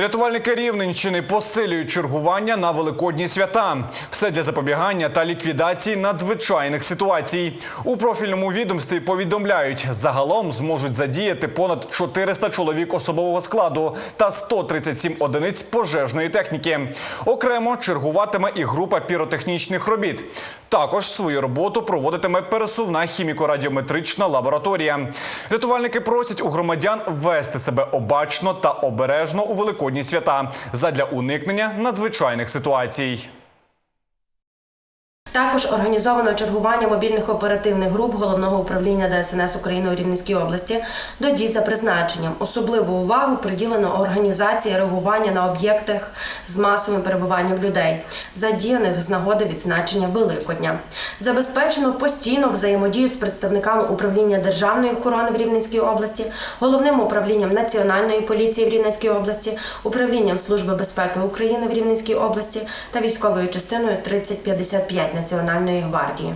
Рятувальники Рівненщини посилюють чергування на великодні свята. Все для запобігання та ліквідації надзвичайних ситуацій. У профільному відомстві повідомляють, загалом зможуть задіяти понад 400 чоловік особового складу та 137 одиниць пожежної техніки. Окремо чергуватиме і група піротехнічних робіт. Також свою роботу проводитиме пересувна хіміко-радіометрична лабораторія. Рятувальники просять у громадян вести себе обачно та обережно у великодні свята задля уникнення надзвичайних ситуацій. Також організовано чергування мобільних оперативних груп головного управління ДСНС України у Рівненській області до дій за призначенням. Особливу увагу приділено організації реагування на об'єктах з масовим перебуванням людей, задіяних з нагоди відзначення Великодня. Забезпечено постійну взаємодію з представниками управління державної охорони в Рівненській області, головним управлінням національної поліції в Рівненській області, управлінням Служби безпеки України в Рівненській області та військовою частиною 3055 Національної гвардії.